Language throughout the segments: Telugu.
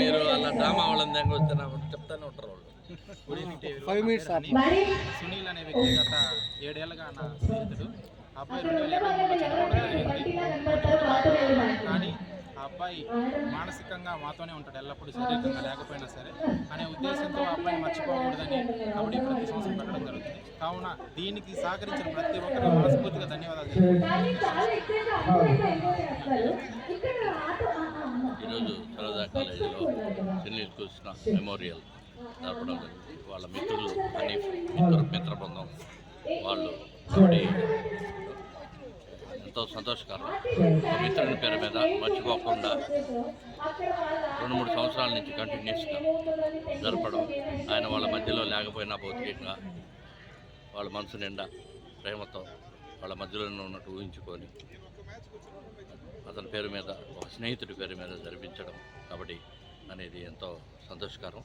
మీరు అలా డ్రామా వాళ్ళని దగ్గర వస్తే చెప్తానే ఉంటారు వాళ్ళు. ఫైవ్ మినిట్స్ సునీల్ అనే వ్యక్తి గత ఏడేళ్ళుగా నా స్నేహితుడు. ఆ అబ్బాయి రెండు వేల ఇరవై కానీ ఆ అబ్బాయి మానసికంగా మాతోనే ఉంటాడు ఎల్లప్పుడూ శారీరకంగా లేకపోయినా సరే. అనే ఉద్దేశంతో ఆ అబ్బాయిని మర్చిపోకూడదని కబడ్డీ ప్రతి సంవత్సరం పెట్టడం జరుగుతుంది. కావున దీనికి సహకరించిన ప్రతి ఒక్కరికి మనస్ఫూర్తిగా ధన్యవాదాలు. ఈరోజు సరదా కాలేజీలో సునీల్ కృష్ణ మెమోరియల్ జరపడం జరిగింది వాళ్ళ మిత్రులు హనీఫ్ మిత్ర మిత్ర బృందం వాళ్ళు ఎంతో సంతోషకరం. మిత్రుని పేరు మీద మర్చిపోకుండా రెండు మూడు సంవత్సరాల నుంచి కంటిన్యూస్గా జరపడం ఆయన వాళ్ళ మధ్యలో లేకపోయినా భౌతికంగా వాళ్ళ మనసు నిండా ప్రేమతో వాళ్ళ మధ్యలోనే ఉన్నట్టు ఊహించుకొని అతని పేరు మీద ఒక స్నేహితుడి పేరు మీద జరిపించడం కబడ్డీ అనేది ఎంతో సంతోషకరం.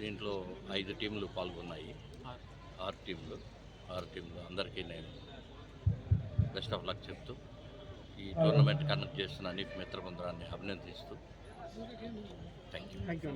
దీంట్లో ఐదు టీంలు పాల్గొన్నాయి. ఆరు టీంలు ఆరు టీంలు అందరికీ నేను బెస్ట్ ఆఫ్ లక్ చెప్తూ ఈ టోర్నమెంట్ కండక్ట్ చేస్తున్న అనేక మిత్ర బృందాన్ని అభినందిస్తూ. Thank you thank you